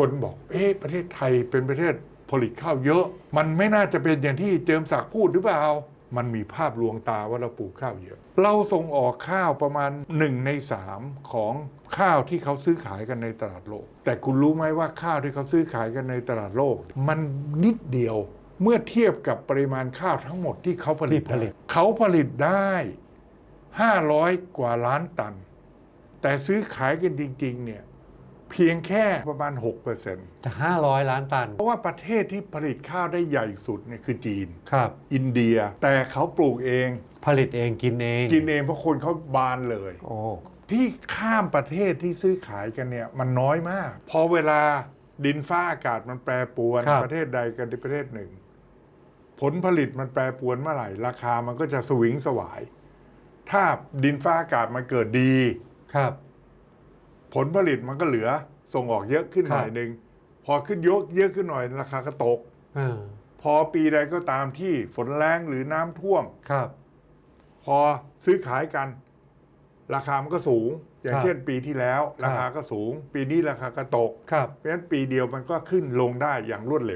คนบอก เอ๊ะ ประเทศไทยเป็นประเทศผลิตข้าวเยอะ มันไม่น่าจะเป็นอย่างที่เจิมศักดิ์พูดหรือเปล่า มันมีภาพลวงตาว่าเราปลูกข้าวเยอะ เราส่งออกข้าวประมาณหนึ่งในสามของข้าวที่เขาซื้อขายกันในตลาดโลก แต่คุณรู้ไหมว่าข้าวที่เขาซื้อขายกันในตลาดโลก มันนิดเดียวเมื่อเทียบกับปริมาณข้าวทั้งหมดที่เขาผลิตที่ผลิตได้เขาผลิตได้ 500 กว่าล้านตัน แต่ซื้อขายกันจริง ๆ เนี่ย เพียงแค่ประมาณ6%เแต่500 ล้านตันพราะว่าประเทศที่ผลิตข้าวได้ใหญ่สุดเนี่ยคือจีน ครับ อินเดีย แต่เขาปลูกเอง ผลิตเองกินเอง กินเองเพราะคนเขาบานเลย โอ้ ที่ข้ามประเทศที่ซื้อขายกันเนี่ยมันน้อยมาก พอเวลาดินฟ้าอากาศมันแปรปรวน ครับ ประเทศใดกันประเทศหนึ่ง ผลผลิตมันแปรปรวนเมื่อไหร่ ราคามันก็จะสวิงสวาย ถ้าดินฟ้าอากาศมันเกิดดี ครับ ผลผลิตมันก็เหลือส่งออกเยอะขึ้นครับหน่อยหนึ่งพอขึ้นเยอะเยอะขึ้นหน่อยราคาก็ตกอ่าพอปีใดก็ตามที่ฝนแรงหรือน้ำท่วมครับ พอซื้อขายกัน ราคามันก็สูง อย่างครับเช่นปีที่แล้วครับราคาก็สูง ปีนี้ราคาก็ตกครับเพราะฉะนั้นปีเดียวมันก็ขึ้นลงได้อย่างรวดเร็ว